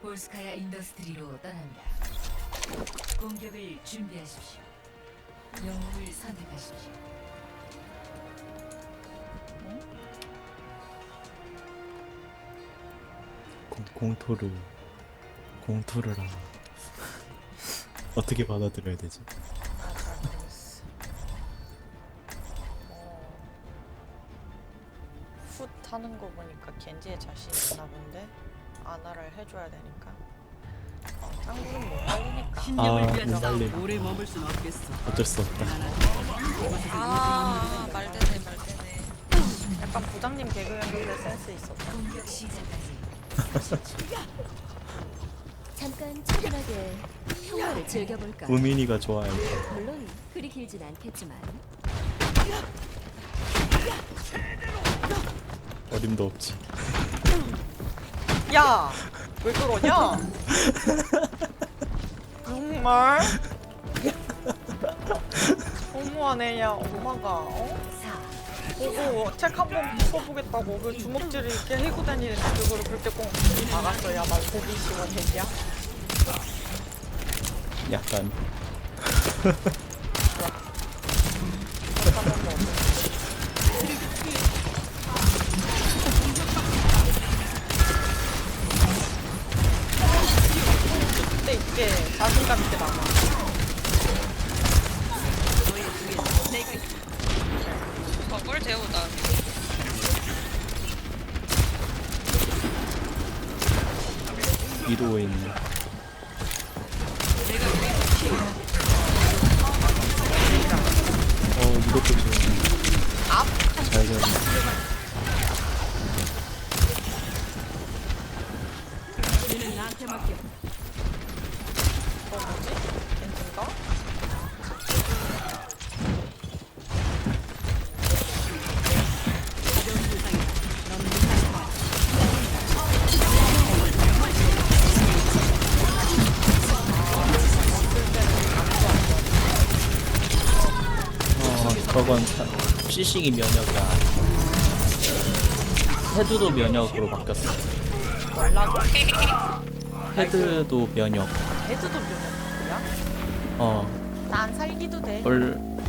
볼스카야 인더스트리로 떠납니다. 공격을 준비하십시오. 영웅을 선택하십시오. 공, 공토를 공토를 하 어떻게 받아들여야 되지? 훗 하는 거 보니까 겐지에 자신 있나 본데 아나를 해줘야 되니까. 어, 짱구는 못 살리니까. 신념을 아, 위한 싸움 빨리. 오래 머물 순 없겠어. 어쩔 수 없다. 아 말되네 말되네. 약간 부장님 개그였는데 센스 있었다. 공격 시작까지 잠깐 차분하게 평화를 즐겨볼까? 우민이가 좋아해. 물론 그리 길진 않겠지만 어림도 없지. 야! 왜 그러냐? 정말? 너무하네, 야, 엄마가, 어? 4, 보고 책 한번 풀어보겠다고 그 주먹질을 이렇게 해고 다니는데 그거를 그렇게 꼭 막았어, 야, 말 보기 싫어, 새끼야. 약간 근데 이게 자신감 있게 남아. 저걸 재우다. 위도에 있는. 어 이것도 좋네. 잘 잘. 얘는 나한테 맡겨. 저건 시식이 면역이야. 헤드도 면역으로 바뀌었어. 말라고? 헤드도 면역. 헤드도 면역이야? 어난 살기도 돼. 원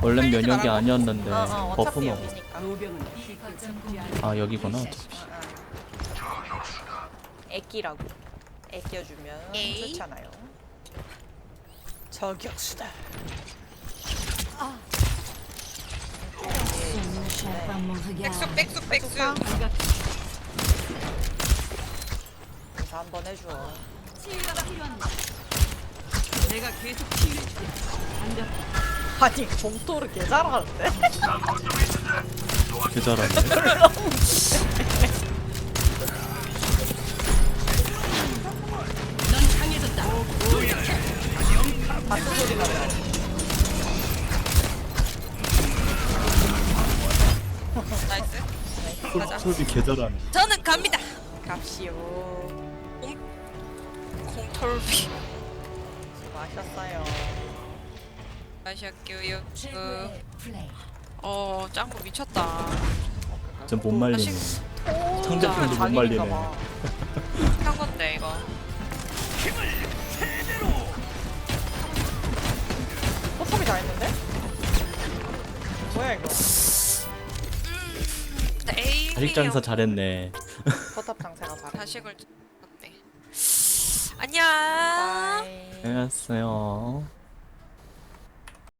원래 면역이. 아니었는데 어, 어, 버프 어차피 먹어. 여기니까. 아 여기구나. 애끼라고. 애껴주면 에이. 좋잖아요. 저격수다. 백숙 백숙 백숙. 인사 한번 해줘. 내가 계속 치유해줄게. 앉아. 아니 검토를 개 잘하는데? 개 잘하네. 솔- 솔비 개 잘하네. 저는 갑니다. 갑시오. 공털비. 수고하셨어요. 마시할게요. 그. 어 짱구 미쳤다. 전못 말리네. 상대편도 못 자기니까 말리네. 봐. 한 건데 이거. 포탑이 다 했는데? 뭐야 이거? 에이. 자식 장사 잘했네. 포탑 장세가 잘해. 자식을 네 안녕. 안녕하세요.